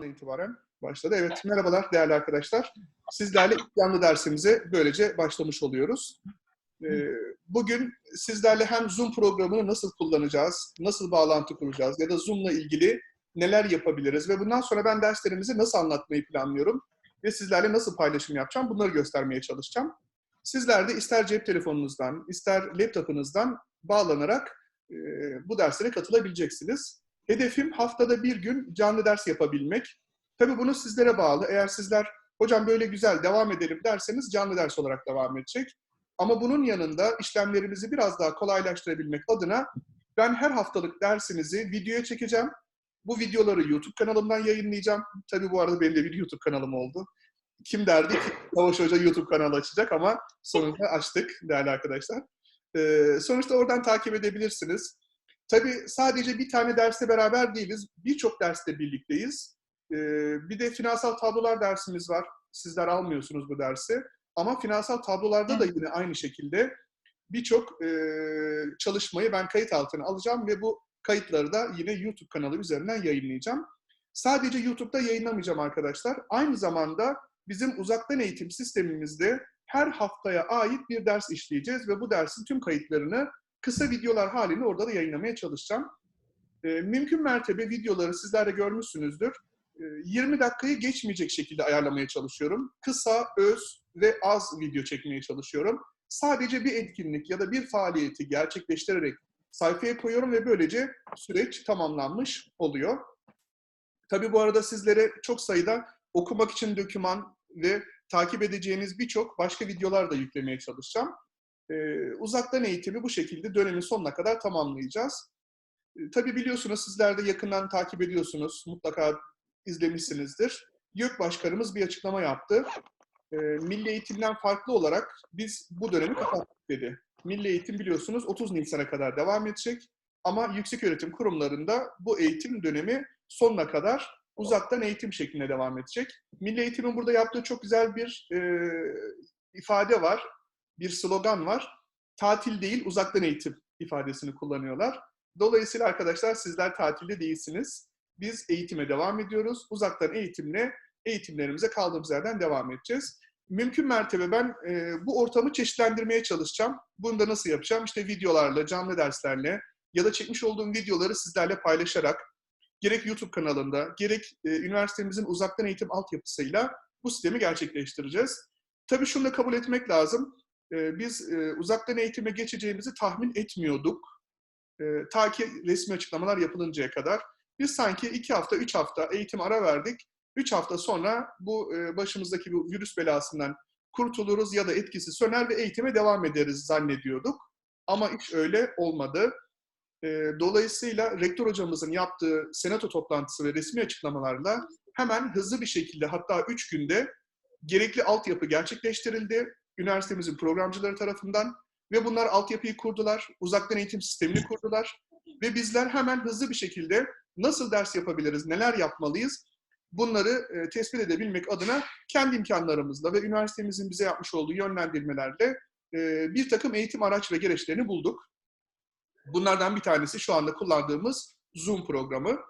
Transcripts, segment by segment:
An itibaren başladı. Evet, merhabalar değerli arkadaşlar. Sizlerle ilk canlı dersimize böylece başlamış oluyoruz. Ee, Bugün sizlerle hem Zoom programını nasıl kullanacağız, nasıl bağlantı kuracağız ya da Zoom'la ilgili neler yapabiliriz ve bundan sonra ben derslerimizi nasıl anlatmayı planlıyorum ve sizlerle nasıl paylaşım yapacağım bunları göstermeye çalışacağım. Sizler de ister cep telefonunuzdan, ister laptopunuzdan bağlanarak bu derslere katılabileceksiniz. Hedefim haftada bir gün canlı ders yapabilmek. Tabii bunu sizlere bağlı. Eğer sizler hocam böyle güzel devam edelim derseniz canlı ders olarak devam edecek. Ama bunun yanında işlemlerimizi biraz daha kolaylaştırabilmek adına ben her haftalık dersinizi videoya çekeceğim. Bu videoları YouTube kanalımdan yayınlayacağım. Tabii bu arada benim de bir YouTube kanalım oldu. Kim derdi ki Savaş Hoca YouTube kanalı açacak ama sonunda açtık değerli arkadaşlar. Ee, sonuçta oradan takip edebilirsiniz. Tabii sadece bir tane derste beraber değiliz. Birçok derste birlikteyiz. Ee, bir de finansal tablolar dersimiz var. Sizler almıyorsunuz bu dersi. Ama finansal tablolarda da yine aynı şekilde birçok e, çalışmayı ben kayıt altına alacağım ve bu kayıtları da yine YouTube kanalı üzerinden yayınlayacağım. Sadece YouTube'da yayınlamayacağım arkadaşlar. Aynı zamanda bizim uzaktan eğitim sistemimizde her haftaya ait bir ders işleyeceğiz ve bu dersin tüm kayıtlarını kısa videolar halinde orada da yayınlamaya çalışacağım. E, mümkün mertebe videoları sizler de görmüşsünüzdür. E, 20 dakikayı geçmeyecek şekilde ayarlamaya çalışıyorum. Kısa, öz ve az video çekmeye çalışıyorum. Sadece bir etkinlik ya da bir faaliyeti gerçekleştirerek sayfaya koyuyorum ve böylece süreç tamamlanmış oluyor. Tabii bu arada sizlere çok sayıda okumak için doküman ve takip edeceğiniz birçok başka videolar da yüklemeye çalışacağım. Ee, uzaktan eğitimi bu şekilde dönemin sonuna kadar tamamlayacağız. Ee, tabii biliyorsunuz sizler de yakından takip ediyorsunuz. Mutlaka izlemişsinizdir. YÖK Başkanımız bir açıklama yaptı. Ee, Milli eğitimden farklı olarak biz bu dönemi kapattık dedi. Milli eğitim biliyorsunuz 30 Nisan'a kadar devam edecek. Ama yüksek öğretim kurumlarında bu eğitim dönemi sonuna kadar uzaktan eğitim şeklinde devam edecek. Milli Eğitim'in burada yaptığı çok güzel bir e, ifade var, bir slogan var. Tatil değil, uzaktan eğitim ifadesini kullanıyorlar. Dolayısıyla arkadaşlar sizler tatilde değilsiniz. Biz eğitime devam ediyoruz. Uzaktan eğitimle eğitimlerimize kaldığımız yerden devam edeceğiz. Mümkün mertebe ben e, bu ortamı çeşitlendirmeye çalışacağım. Bunu da nasıl yapacağım? İşte videolarla, canlı derslerle ya da çekmiş olduğum videoları sizlerle paylaşarak gerek YouTube kanalında, gerek e, üniversitemizin uzaktan eğitim altyapısıyla bu sistemi gerçekleştireceğiz. Tabii şunu da kabul etmek lazım. E, biz e, uzaktan eğitime geçeceğimizi tahmin etmiyorduk. E, ta ki resmi açıklamalar yapılıncaya kadar. Biz sanki iki hafta, üç hafta eğitim ara verdik. Üç hafta sonra bu e, başımızdaki bu virüs belasından kurtuluruz ya da etkisi söner ve eğitime devam ederiz zannediyorduk. Ama hiç öyle olmadı. E, dolayısıyla rektör hocamızın yaptığı senato toplantısı ve resmi açıklamalarla hemen hızlı bir şekilde hatta üç günde gerekli altyapı gerçekleştirildi. Üniversitemizin programcıları tarafından ve bunlar altyapıyı kurdular, uzaktan eğitim sistemini kurdular ve bizler hemen hızlı bir şekilde nasıl ders yapabiliriz, neler yapmalıyız bunları e, tespit edebilmek adına kendi imkanlarımızla ve üniversitemizin bize yapmış olduğu yönlendirmelerle e, bir takım eğitim araç ve gereçlerini bulduk. Bunlardan bir tanesi şu anda kullandığımız Zoom programı.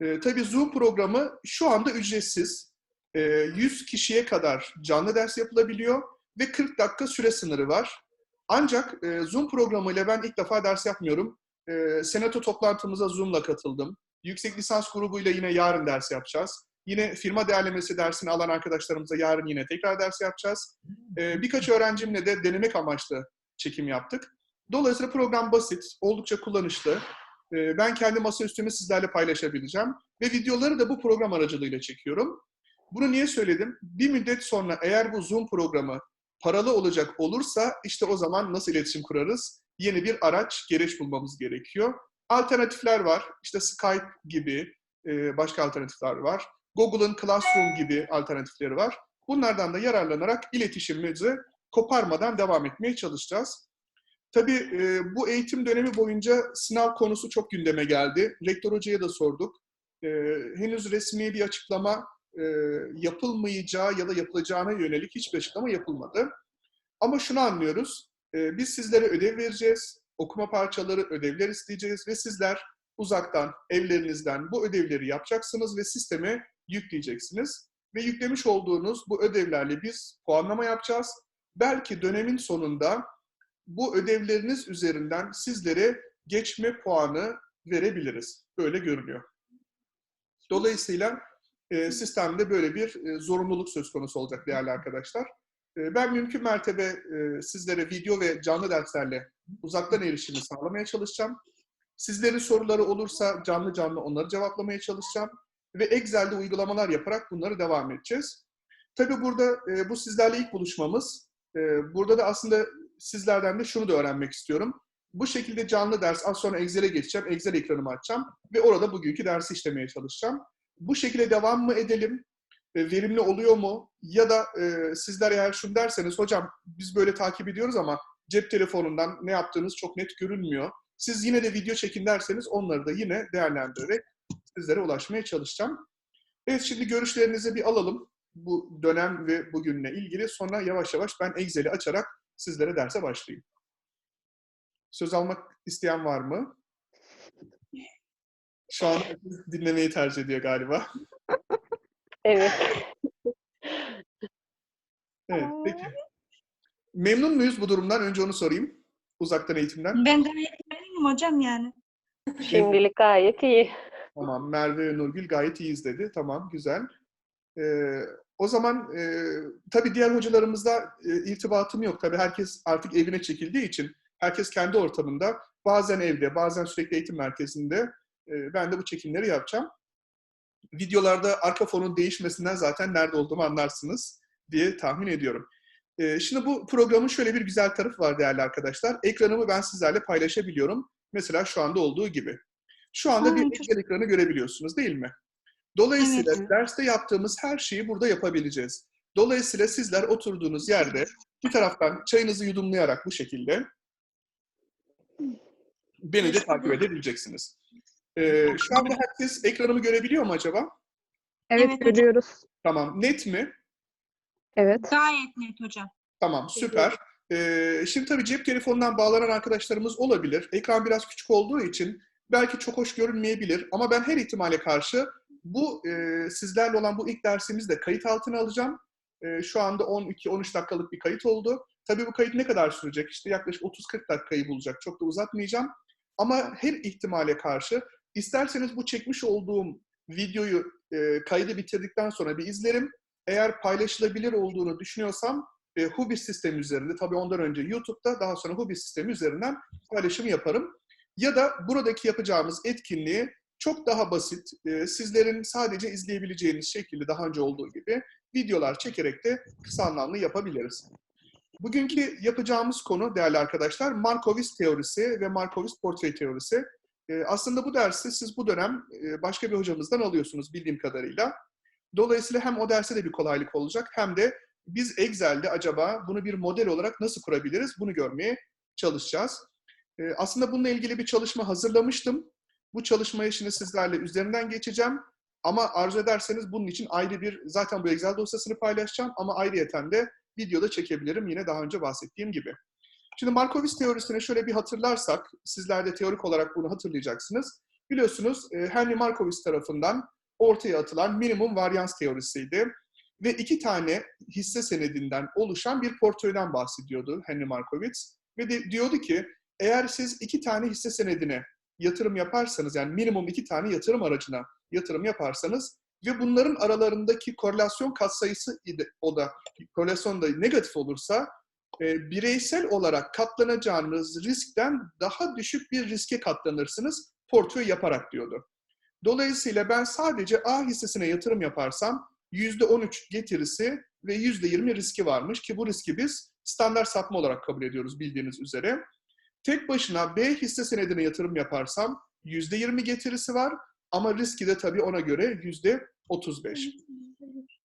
E, tabii Zoom programı şu anda ücretsiz. E, 100 kişiye kadar canlı ders yapılabiliyor ve 40 dakika süre sınırı var. Ancak e, Zoom programıyla ben ilk defa ders yapmıyorum. E, senato toplantımıza Zoom'la katıldım. Yüksek lisans grubuyla yine yarın ders yapacağız. Yine firma değerlemesi dersini alan arkadaşlarımıza yarın yine tekrar ders yapacağız. Ee, birkaç öğrencimle de denemek amaçlı çekim yaptık. Dolayısıyla program basit, oldukça kullanışlı. Ee, ben kendi masaüstümü sizlerle paylaşabileceğim. Ve videoları da bu program aracılığıyla çekiyorum. Bunu niye söyledim? Bir müddet sonra eğer bu Zoom programı paralı olacak olursa işte o zaman nasıl iletişim kurarız? Yeni bir araç, gereç bulmamız gerekiyor. Alternatifler var. İşte Skype gibi başka alternatifler var. Google'ın Classroom gibi alternatifleri var. Bunlardan da yararlanarak iletişimimizi koparmadan devam etmeye çalışacağız. Tabii bu eğitim dönemi boyunca sınav konusu çok gündeme geldi. Rektör hocaya da sorduk. Henüz resmi bir açıklama yapılmayacağı ya da yapılacağına yönelik hiçbir açıklama yapılmadı. Ama şunu anlıyoruz. Biz sizlere ödev vereceğiz okuma parçaları, ödevler isteyeceğiz ve sizler uzaktan, evlerinizden bu ödevleri yapacaksınız ve sisteme yükleyeceksiniz. Ve yüklemiş olduğunuz bu ödevlerle biz puanlama yapacağız. Belki dönemin sonunda bu ödevleriniz üzerinden sizlere geçme puanı verebiliriz. Böyle görünüyor. Dolayısıyla e, sistemde böyle bir e, zorunluluk söz konusu olacak değerli arkadaşlar. E, ben mümkün mertebe e, sizlere video ve canlı derslerle uzaktan erişimi sağlamaya çalışacağım. Sizlerin soruları olursa canlı canlı onları cevaplamaya çalışacağım. Ve Excel'de uygulamalar yaparak bunları devam edeceğiz. Tabii burada e, bu sizlerle ilk buluşmamız. Burada da aslında sizlerden de şunu da öğrenmek istiyorum. Bu şekilde canlı ders, az sonra Excel'e geçeceğim, Excel ekranımı açacağım ve orada bugünkü dersi işlemeye çalışacağım. Bu şekilde devam mı edelim? E, verimli oluyor mu? Ya da e, sizler eğer şunu derseniz, hocam biz böyle takip ediyoruz ama cep telefonundan ne yaptığınız çok net görünmüyor. Siz yine de video çekin derseniz onları da yine değerlendirerek sizlere ulaşmaya çalışacağım. Evet şimdi görüşlerinizi bir alalım bu dönem ve bugünle ilgili. Sonra yavaş yavaş ben Excel'i açarak sizlere derse başlayayım. Söz almak isteyen var mı? Şu an dinlemeyi tercih ediyor galiba. Evet. Evet, peki. Memnun muyuz bu durumdan? Önce onu sorayım. Uzaktan eğitimden. Ben gayet memnunum hocam yani. Şimdilik gayet iyi. Tamam, Merve ve Nurgül gayet iyiyiz dedi. Tamam, güzel. Ee, o zaman e, tabii diğer hocalarımızla e, irtibatım yok. Tabii herkes artık evine çekildiği için herkes kendi ortamında, bazen evde, bazen sürekli eğitim merkezinde e, ben de bu çekimleri yapacağım. Videolarda arka fonun değişmesinden zaten nerede olduğumu anlarsınız diye tahmin ediyorum. E, şimdi bu programın şöyle bir güzel tarafı var değerli arkadaşlar. Ekranımı ben sizlerle paylaşabiliyorum. Mesela şu anda olduğu gibi. Şu anda Hmm, bir çok- ekranı görebiliyorsunuz değil mi? Dolayısıyla Evet. derste yaptığımız her şeyi burada yapabileceğiz. Dolayısıyla sizler oturduğunuz yerde bir taraftan çayınızı yudumlayarak bu şekilde beni de takip edebileceksiniz. Ee, şu anda herkes ekranımı görebiliyor mu acaba? Evet, Evet görüyoruz. Tamam. Net mi? Evet. Gayet net hocam. Tamam. Süper. Ee, şimdi tabii cep telefonundan bağlanan arkadaşlarımız olabilir. Ekran biraz küçük olduğu için belki çok hoş görünmeyebilir. Ama ben her ihtimale karşı bu e, sizlerle olan bu ilk dersimizi de kayıt altına alacağım. E, şu anda 12-13 dakikalık bir kayıt oldu. Tabii bu kayıt ne kadar sürecek? İşte yaklaşık 30-40 dakikayı bulacak. Çok da uzatmayacağım. Ama her ihtimale karşı isterseniz bu çekmiş olduğum videoyu e, kaydı bitirdikten sonra bir izlerim. Eğer paylaşılabilir olduğunu düşünüyorsam e, Hubi sistemi üzerinde, tabii ondan önce YouTube'da, daha sonra Hubi sistemi üzerinden paylaşım yaparım. Ya da buradaki yapacağımız etkinliği çok daha basit, e, sizlerin sadece izleyebileceğiniz şekilde daha önce olduğu gibi videolar çekerek de kısa anlamlı yapabiliriz. Bugünkü yapacağımız konu değerli arkadaşlar Markowitz teorisi ve Markowitz portre teorisi. E, aslında bu dersi siz bu dönem e, başka bir hocamızdan alıyorsunuz bildiğim kadarıyla. Dolayısıyla hem o derse de bir kolaylık olacak hem de biz Excel'de acaba bunu bir model olarak nasıl kurabiliriz bunu görmeye çalışacağız. E, aslında bununla ilgili bir çalışma hazırlamıştım. Bu çalışmayı şimdi sizlerle üzerinden geçeceğim. Ama arzu ederseniz bunun için ayrı bir, zaten bu Excel dosyasını paylaşacağım ama ayrıyeten de videoda çekebilirim yine daha önce bahsettiğim gibi. Şimdi Markowitz teorisini şöyle bir hatırlarsak, sizler de teorik olarak bunu hatırlayacaksınız. Biliyorsunuz e, Henry Markowitz tarafından ortaya atılan minimum varyans teorisiydi. Ve iki tane hisse senedinden oluşan bir portföyden bahsediyordu Henry Markowitz. Ve de diyordu ki eğer siz iki tane hisse senedine yatırım yaparsanız yani minimum iki tane yatırım aracına yatırım yaparsanız ve bunların aralarındaki korelasyon katsayısı o da korelasyon da negatif olursa e, bireysel olarak katlanacağınız riskten daha düşük bir riske katlanırsınız portföy yaparak diyordu. Dolayısıyla ben sadece A hissesine yatırım yaparsam %13 getirisi ve %20 riski varmış ki bu riski biz standart sapma olarak kabul ediyoruz bildiğiniz üzere. Tek başına B hisse senedine yatırım yaparsam %20 getirisi var ama riski de tabii ona göre %35.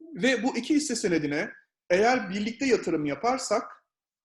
Ve bu iki hisse senedine eğer birlikte yatırım yaparsak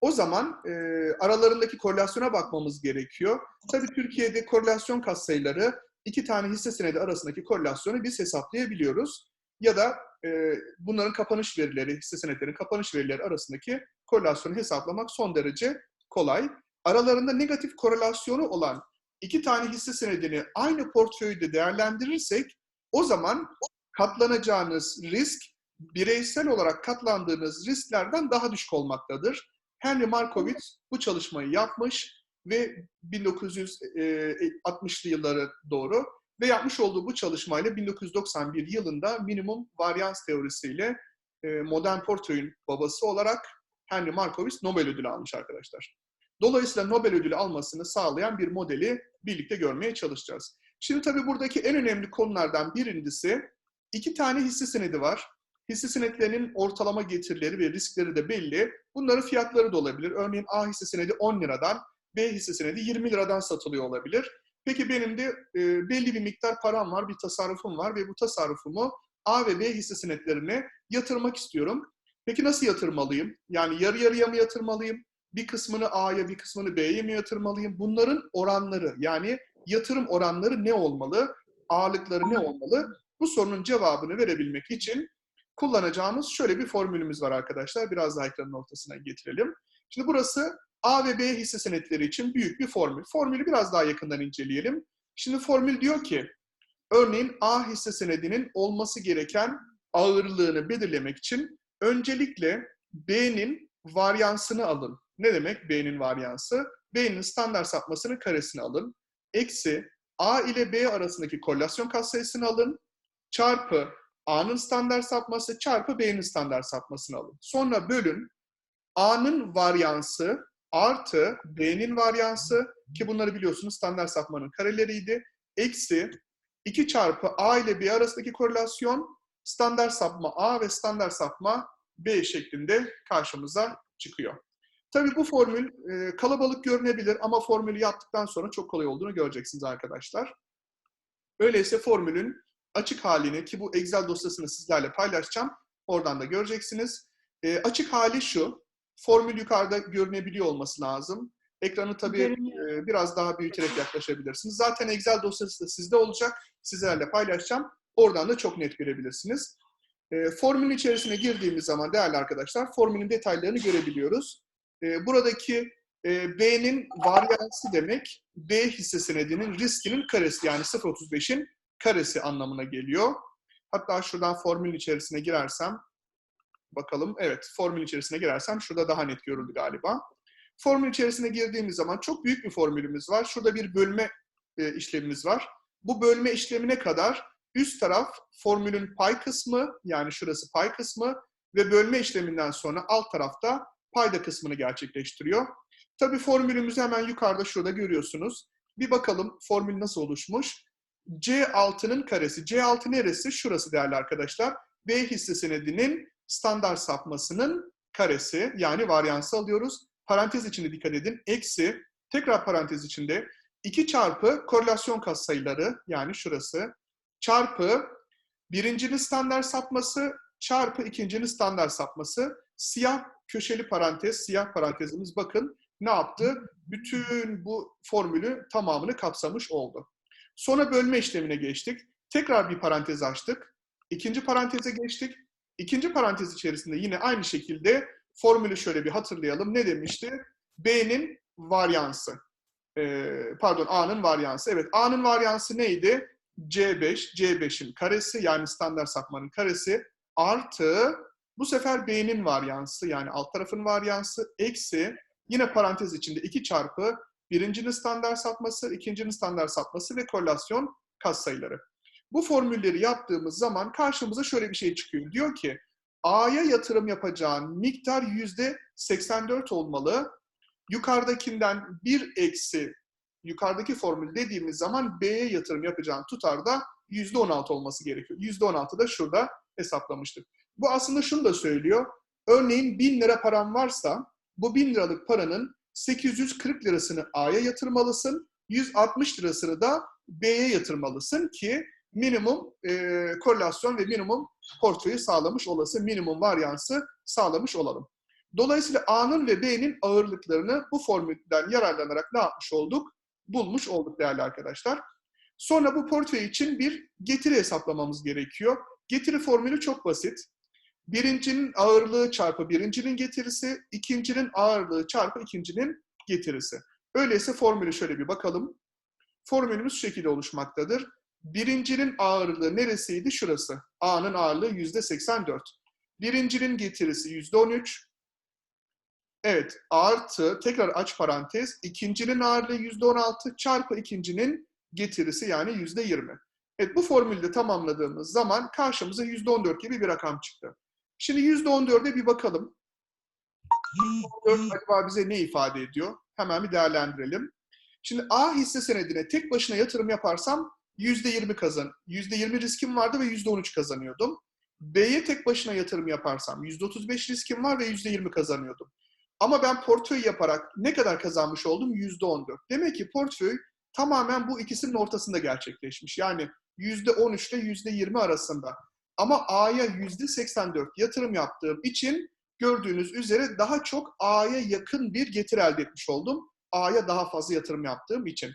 o zaman e, aralarındaki korelasyona bakmamız gerekiyor. Tabii Türkiye'de korelasyon katsayıları iki tane hisse senedi arasındaki korelasyonu biz hesaplayabiliyoruz. Ya da e, bunların kapanış verileri, hisse senetlerin kapanış verileri arasındaki korelasyonu hesaplamak son derece kolay. Aralarında negatif korelasyonu olan iki tane hisse senedini aynı portföyde değerlendirirsek o zaman katlanacağınız risk bireysel olarak katlandığınız risklerden daha düşük olmaktadır. Henry Markowitz bu çalışmayı yapmış ve 1960'lı yıllara doğru ve yapmış olduğu bu çalışmayla 1991 yılında minimum varyans teorisiyle e, modern portföyün babası olarak Henry Markowitz Nobel ödülü almış arkadaşlar. Dolayısıyla Nobel ödülü almasını sağlayan bir modeli birlikte görmeye çalışacağız. Şimdi tabii buradaki en önemli konulardan birincisi iki tane hisse senedi var. Hisse senetlerinin ortalama getirileri ve riskleri de belli. Bunların fiyatları da olabilir. Örneğin A hisse senedi 10 liradan, B hisse senedi 20 liradan satılıyor olabilir. Peki benim de e, belli bir miktar param var, bir tasarrufum var ve bu tasarrufumu A ve B hisse senetlerine yatırmak istiyorum. Peki nasıl yatırmalıyım? Yani yarı yarıya mı yatırmalıyım? Bir kısmını A'ya, bir kısmını B'ye mi yatırmalıyım? Bunların oranları yani yatırım oranları ne olmalı? Ağırlıkları ne olmalı? Bu sorunun cevabını verebilmek için kullanacağımız şöyle bir formülümüz var arkadaşlar. Biraz daha ekranın ortasına getirelim. Şimdi burası A ve B hisse senetleri için büyük bir formül. Formülü biraz daha yakından inceleyelim. Şimdi formül diyor ki, örneğin A hisse senedinin olması gereken ağırlığını belirlemek için öncelikle B'nin varyansını alın. Ne demek B'nin varyansı? B'nin standart sapmasının karesini alın. Eksi A ile B arasındaki korelasyon katsayısını alın. Çarpı A'nın standart sapması çarpı B'nin standart sapmasını alın. Sonra bölün. A'nın varyansı artı B'nin varyansı ki bunları biliyorsunuz standart sapmanın kareleriydi. Eksi 2 çarpı A ile B arasındaki korelasyon standart sapma A ve standart sapma B şeklinde karşımıza çıkıyor. Tabii bu formül e, kalabalık görünebilir ama formülü yaptıktan sonra çok kolay olduğunu göreceksiniz arkadaşlar. Öyleyse formülün açık halini ki bu Excel dosyasını sizlerle paylaşacağım. Oradan da göreceksiniz. E, açık hali şu. Formül yukarıda görünebiliyor olması lazım. Ekranı tabii e, biraz daha büyüterek yaklaşabilirsiniz. Zaten Excel dosyası da sizde olacak. Sizlerle paylaşacağım. Oradan da çok net görebilirsiniz. E, formülün içerisine girdiğimiz zaman değerli arkadaşlar formülün detaylarını görebiliyoruz. E, buradaki e, B'nin varyansı demek B hisse senedinin riskinin karesi yani 0.35'in karesi anlamına geliyor. Hatta şuradan formülün içerisine girersem bakalım. Evet formülün içerisine girersem şurada daha net görüldü galiba. Formül içerisine girdiğimiz zaman çok büyük bir formülümüz var. Şurada bir bölme e, işlemimiz var. Bu bölme işlemine kadar üst taraf formülün pay kısmı yani şurası pay kısmı ve bölme işleminden sonra alt tarafta payda kısmını gerçekleştiriyor. Tabii formülümüzü hemen yukarıda şurada görüyorsunuz. Bir bakalım formül nasıl oluşmuş. C6'nın karesi. C6 neresi? Şurası değerli arkadaşlar. B hisse senedinin standart sapmasının karesi yani varyansı alıyoruz. Parantez içinde dikkat edin. Eksi tekrar parantez içinde 2 çarpı korelasyon katsayıları yani şurası çarpı birincinin standart sapması çarpı ikincinin standart sapması siyah köşeli parantez, siyah parantezimiz bakın ne yaptı? Bütün bu formülü tamamını kapsamış oldu. Sonra bölme işlemine geçtik. Tekrar bir parantez açtık. İkinci paranteze geçtik. İkinci parantez içerisinde yine aynı şekilde formülü şöyle bir hatırlayalım. Ne demişti? B'nin varyansı. Ee, pardon A'nın varyansı. Evet A'nın varyansı neydi? C5, C5'in karesi yani standart sapmanın karesi artı bu sefer B'nin varyansı yani alt tarafın varyansı eksi yine parantez içinde 2 çarpı birincinin standart sapması, ikincinin standart sapması ve korelasyon katsayıları. Bu formülleri yaptığımız zaman karşımıza şöyle bir şey çıkıyor. Diyor ki A'ya yatırım yapacağın miktar yüzde 84 olmalı. Yukarıdakinden bir eksi yukarıdaki formül dediğimiz zaman B'ye yatırım yapacağın tutar da yüzde 16 olması gerekiyor. Yüzde 16 da şurada hesaplamıştık. Bu aslında şunu da söylüyor. Örneğin 1000 lira param varsa bu 1000 liralık paranın 840 lirasını A'ya yatırmalısın. 160 lirasını da B'ye yatırmalısın ki minimum e, korelasyon ve minimum portföyü sağlamış olasın, minimum varyansı sağlamış olalım. Dolayısıyla A'nın ve B'nin ağırlıklarını bu formülden yararlanarak ne yapmış olduk? Bulmuş olduk değerli arkadaşlar. Sonra bu portföy için bir getiri hesaplamamız gerekiyor. Getiri formülü çok basit. Birincinin ağırlığı çarpı birincinin getirisi, ikincinin ağırlığı çarpı ikincinin getirisi. Öyleyse formülü şöyle bir bakalım. Formülümüz şu şekilde oluşmaktadır. Birincinin ağırlığı neresiydi? Şurası. A'nın ağırlığı yüzde 84. Birincinin getirisi yüzde 13. Evet, artı, tekrar aç parantez, ikincinin ağırlığı yüzde 16 çarpı ikincinin getirisi yani yüzde 20. Evet, bu formülde tamamladığımız zaman karşımıza yüzde 14 gibi bir rakam çıktı. Şimdi yüzde 14'e bir bakalım. 14 acaba bize ne ifade ediyor? Hemen bir değerlendirelim. Şimdi A hisse senedine tek başına yatırım yaparsam %20 kazan, %20 riskim vardı ve %13 kazanıyordum. B'ye tek başına yatırım yaparsam %35 riskim var ve %20 kazanıyordum. Ama ben portföy yaparak ne kadar kazanmış oldum? %14. Demek ki portföy tamamen bu ikisinin ortasında gerçekleşmiş. Yani %13 ile %20 arasında. Ama A'ya %84 yatırım yaptığım için gördüğünüz üzere daha çok A'ya yakın bir getir elde etmiş oldum. A'ya daha fazla yatırım yaptığım için.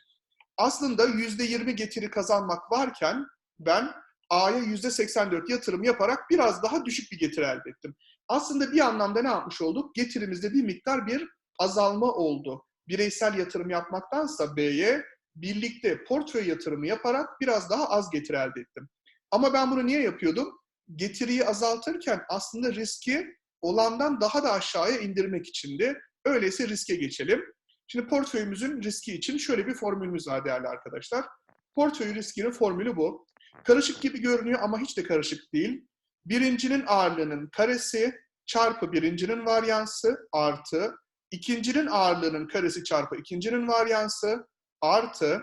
Aslında %20 getiri kazanmak varken ben A'ya %84 yatırım yaparak biraz daha düşük bir getiri elde ettim. Aslında bir anlamda ne yapmış olduk? Getirimizde bir miktar bir azalma oldu. Bireysel yatırım yapmaktansa B'ye birlikte portföy yatırımı yaparak biraz daha az getiri elde ettim. Ama ben bunu niye yapıyordum? Getiriyi azaltırken aslında riski olandan daha da aşağıya indirmek içindi. Öyleyse riske geçelim. Şimdi portföyümüzün riski için şöyle bir formülümüz var değerli arkadaşlar. Portföy riskinin formülü bu. Karışık gibi görünüyor ama hiç de karışık değil. Birincinin ağırlığının karesi çarpı birincinin varyansı artı ikincinin ağırlığının karesi çarpı ikincinin varyansı artı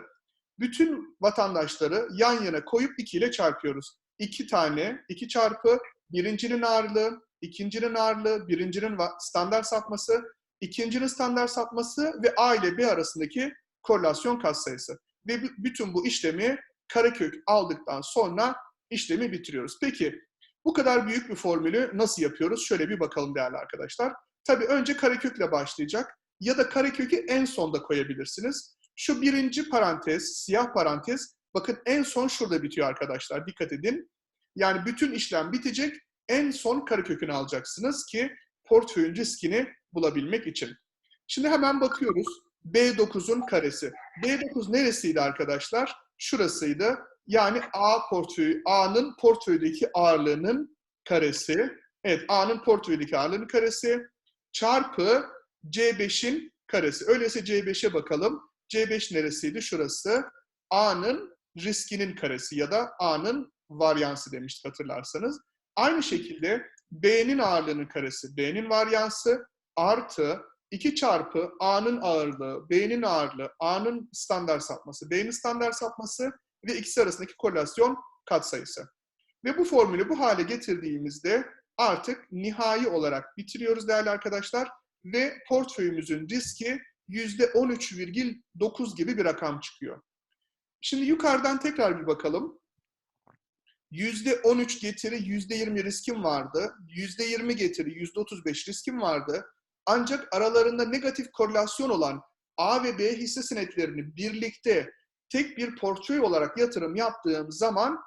bütün vatandaşları yan yana koyup 2 ile çarpıyoruz. 2 tane, 2 çarpı birincinin ağırlığı, ikincinin ağırlığı, birincinin standart sapması, ikincinin standart sapması ve A ile B arasındaki korelasyon katsayısı. Ve bütün bu işlemi karekök aldıktan sonra işlemi bitiriyoruz. Peki bu kadar büyük bir formülü nasıl yapıyoruz? Şöyle bir bakalım değerli arkadaşlar. Tabii önce karekökle başlayacak ya da karekökü en sonda koyabilirsiniz. Şu birinci parantez, siyah parantez, bakın en son şurada bitiyor arkadaşlar. Dikkat edin. Yani bütün işlem bitecek. En son karekökünü alacaksınız ki portföyün riskini bulabilmek için. Şimdi hemen bakıyoruz. B9'un karesi. B9 neresiydi arkadaşlar? Şurasıydı. Yani A portföyü, A'nın portföydeki ağırlığının karesi. Evet, A'nın portföydeki ağırlığının karesi çarpı C5'in karesi. Öyleyse C5'e bakalım. C5 neresiydi? Şurası. A'nın riskinin karesi ya da A'nın varyansı demiştik hatırlarsanız. Aynı şekilde B'nin ağırlığının karesi, B'nin varyansı artı 2 çarpı A'nın ağırlığı, B'nin ağırlığı, A'nın standart sapması, B'nin standart sapması ve ikisi arasındaki korelasyon katsayısı. Ve bu formülü bu hale getirdiğimizde artık nihai olarak bitiriyoruz değerli arkadaşlar ve portföyümüzün riski %13,9 gibi bir rakam çıkıyor. Şimdi yukarıdan tekrar bir bakalım. %13 getiri, %20 riskim vardı. %20 getiri, %35 riskim vardı. Ancak aralarında negatif korelasyon olan A ve B hisse senetlerini birlikte tek bir portföy olarak yatırım yaptığım zaman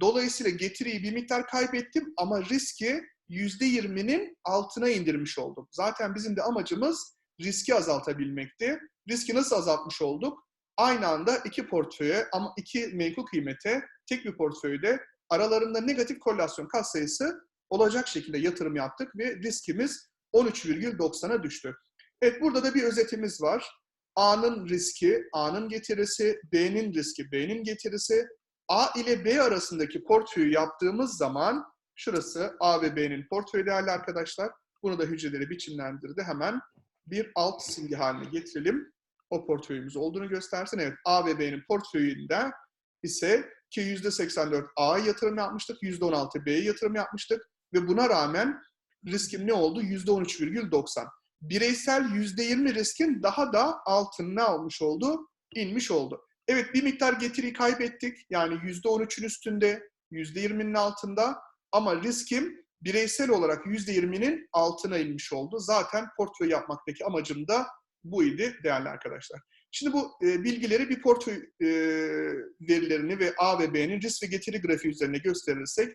dolayısıyla getiriyi bir miktar kaybettim ama riski %20'nin altına indirmiş oldum. Zaten bizim de amacımız riski azaltabilmekti. Riski nasıl azaltmış olduk? Aynı anda iki portföye ama iki menkul kıymete tek bir portföyde aralarında negatif korelasyon katsayısı olacak şekilde yatırım yaptık ve riskimiz 13,90'a düştü. Evet burada da bir özetimiz var. A'nın riski, A'nın getirisi, B'nin riski, B'nin getirisi. A ile B arasındaki portföyü yaptığımız zaman şurası A ve B'nin portföyü değerli arkadaşlar. Bunu da hücreleri biçimlendirdi. Hemen bir alt simge haline getirelim. O portföyümüz olduğunu göstersin. Evet A ve B'nin portföyünde ise ki %84 A'ya yatırım yapmıştık, %16 B'ye yatırım yapmıştık ve buna rağmen riskim ne oldu? %13,90. Bireysel %20 riskin daha da altına olmuş oldu, inmiş oldu. Evet bir miktar getiri kaybettik. Yani %13'ün üstünde, %20'nin altında ama riskim bireysel olarak %20'nin altına inmiş oldu. Zaten portföy yapmaktaki amacım da bu idi değerli arkadaşlar. Şimdi bu e, bilgileri bir portföy e, verilerini ve A ve B'nin risk ve getiri grafiği üzerine gösterirsek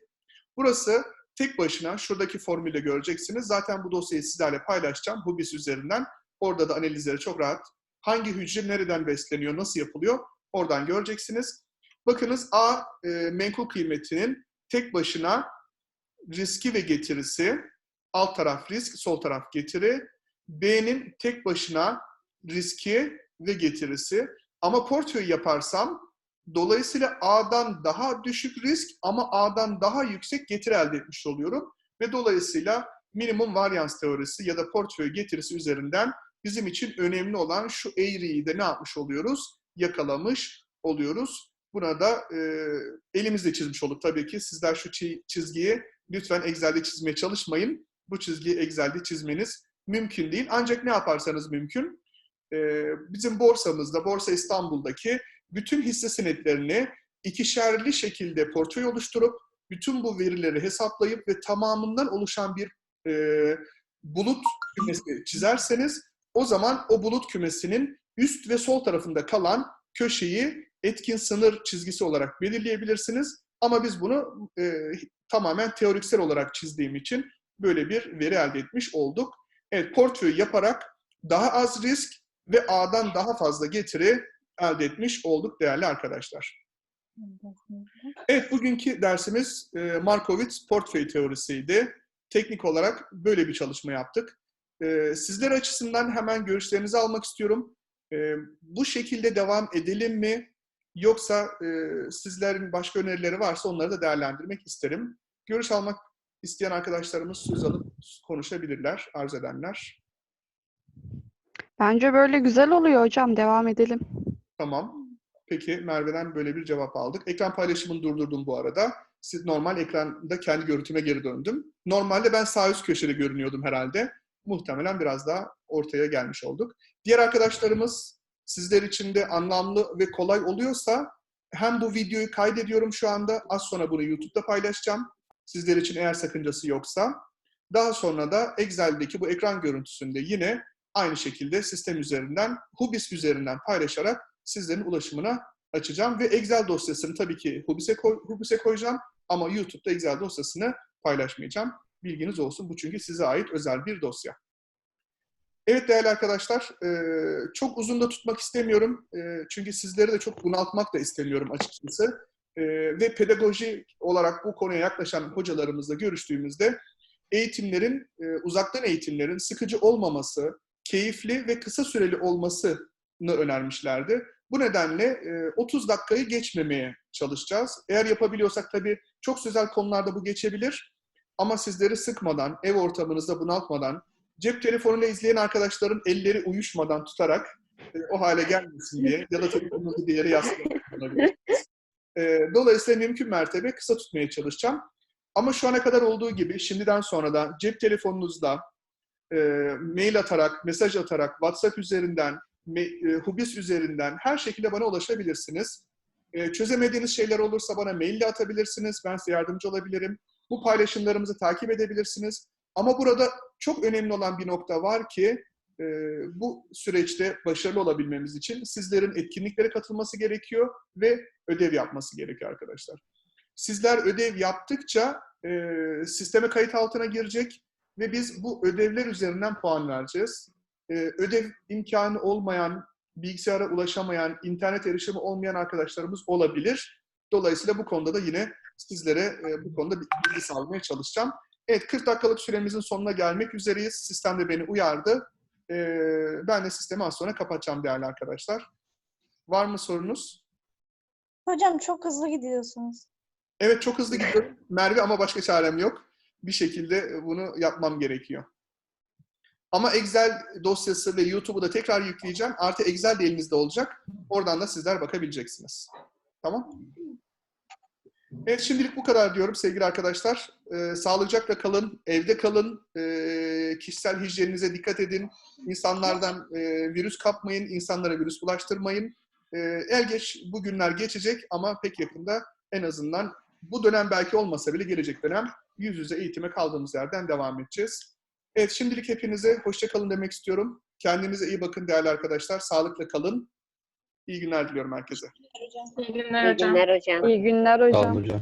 burası tek başına şuradaki formülle göreceksiniz. Zaten bu dosyayı sizlerle paylaşacağım Hubis üzerinden. Orada da analizleri çok rahat. Hangi hücre nereden besleniyor, nasıl yapılıyor oradan göreceksiniz. Bakınız A e, menkul kıymetinin tek başına riski ve getirisi, alt taraf risk, sol taraf getiri. B'nin tek başına riski ve getirisi. Ama portföy yaparsam dolayısıyla A'dan daha düşük risk ama A'dan daha yüksek getiri elde etmiş oluyorum. Ve dolayısıyla minimum varyans teorisi ya da portföy getirisi üzerinden bizim için önemli olan şu eğriyi de ne yapmış oluyoruz? Yakalamış oluyoruz. Buna da e, elimizle çizmiş olduk tabii ki. Sizler şu çi- çizgiyi lütfen Excel'de çizmeye çalışmayın. Bu çizgiyi Excel'de çizmeniz mümkün değil. Ancak ne yaparsanız mümkün. E, bizim borsamızda, Borsa İstanbul'daki bütün hisse senetlerini ikişerli şekilde portföy oluşturup bütün bu verileri hesaplayıp ve tamamından oluşan bir e, bulut kümesi çizerseniz o zaman o bulut kümesinin üst ve sol tarafında kalan köşeyi etkin sınır çizgisi olarak belirleyebilirsiniz. Ama biz bunu e, tamamen teoriksel olarak çizdiğim için böyle bir veri elde etmiş olduk. Evet, portföy yaparak daha az risk ve A'dan daha fazla getiri elde etmiş olduk değerli arkadaşlar. Evet, bugünkü dersimiz e, Markowitz portföy teorisiydi. Teknik olarak böyle bir çalışma yaptık. E, sizler açısından hemen görüşlerinizi almak istiyorum. E, bu şekilde devam edelim mi? Yoksa e, sizlerin başka önerileri varsa onları da değerlendirmek isterim. Görüş almak isteyen arkadaşlarımız söz alıp konuşabilirler, arz edenler. Bence böyle güzel oluyor hocam. Devam edelim. Tamam. Peki Merve'den böyle bir cevap aldık. Ekran paylaşımını durdurdum bu arada. Siz normal ekranda kendi görüntüme geri döndüm. Normalde ben sağ üst köşede görünüyordum herhalde. Muhtemelen biraz daha ortaya gelmiş olduk. Diğer arkadaşlarımız sizler için de anlamlı ve kolay oluyorsa hem bu videoyu kaydediyorum şu anda. Az sonra bunu YouTube'da paylaşacağım. Sizler için eğer sakıncası yoksa. Daha sonra da Excel'deki bu ekran görüntüsünde yine aynı şekilde sistem üzerinden, Hubis üzerinden paylaşarak sizlerin ulaşımına açacağım ve Excel dosyasını tabii ki Hubis'e, koy, Hubis'e koyacağım ama YouTube'da Excel dosyasını paylaşmayacağım. Bilginiz olsun bu çünkü size ait özel bir dosya. Evet değerli arkadaşlar, e, çok uzun da tutmak istemiyorum E, çünkü sizleri de çok bunaltmak da istemiyorum açıkçası. E, ve pedagoji olarak bu konuya yaklaşan hocalarımızla görüştüğümüzde eğitimlerin, uzaktan eğitimlerin sıkıcı olmaması, keyifli ve kısa süreli olmasını önermişlerdi. Bu nedenle e, 30 dakikayı geçmemeye çalışacağız. Eğer yapabiliyorsak tabii çok sözel konularda bu geçebilir. Ama sizleri sıkmadan, ev ortamınızda bunaltmadan, cep telefonuyla izleyen arkadaşların elleri uyuşmadan tutarak e, o hale gelmesin diye ya da telefonunuzu bir yere olabilir. E, dolayısıyla mümkün mertebe kısa tutmaya çalışacağım. Ama şu ana kadar olduğu gibi şimdiden sonra da cep telefonunuzda e, mail atarak, mesaj atarak, WhatsApp üzerinden, me- e, Hubis üzerinden her şekilde bana ulaşabilirsiniz. E, çözemediğiniz şeyler olursa bana mail ile atabilirsiniz. Ben size yardımcı olabilirim. Bu paylaşımlarımızı takip edebilirsiniz. Ama burada çok önemli olan bir nokta var ki e, bu süreçte başarılı olabilmemiz için sizlerin etkinliklere katılması gerekiyor ve ödev yapması gerekiyor arkadaşlar. Sizler ödev yaptıkça e, sisteme kayıt altına girecek ve biz bu ödevler üzerinden puan vereceğiz. E, ödev imkanı olmayan, bilgisayara ulaşamayan, internet erişimi olmayan arkadaşlarımız olabilir. Dolayısıyla bu konuda da yine sizlere e, bu konuda bilgi sağlamaya çalışacağım. Evet 40 dakikalık süremizin sonuna gelmek üzereyiz. Sistem de beni uyardı. E, ben de sistemi az sonra kapatacağım değerli arkadaşlar. Var mı sorunuz? Hocam çok hızlı gidiyorsunuz. Evet çok hızlı gidiyorum Merve ama başka çarem yok. Bir şekilde bunu yapmam gerekiyor. Ama Excel dosyası ve YouTube'u da tekrar yükleyeceğim. Artı Excel de elinizde olacak. Oradan da sizler bakabileceksiniz. Tamam? Evet şimdilik bu kadar diyorum sevgili arkadaşlar. Ee, sağlıcakla kalın, evde kalın, ee, kişisel hijyeninize dikkat edin. İnsanlardan ee, virüs kapmayın, insanlara virüs bulaştırmayın. Ee, el geç, bu günler geçecek ama pek yakında en azından bu dönem belki olmasa bile gelecek dönem yüz yüze eğitime kaldığımız yerden devam edeceğiz. Evet şimdilik hepinize hoşça kalın demek istiyorum. Kendinize iyi bakın değerli arkadaşlar. Sağlıkla kalın. İyi günler diliyorum herkese. Hocam. İyi günler İyi hocam. günler hocam. İyi günler hocam. olun hocam.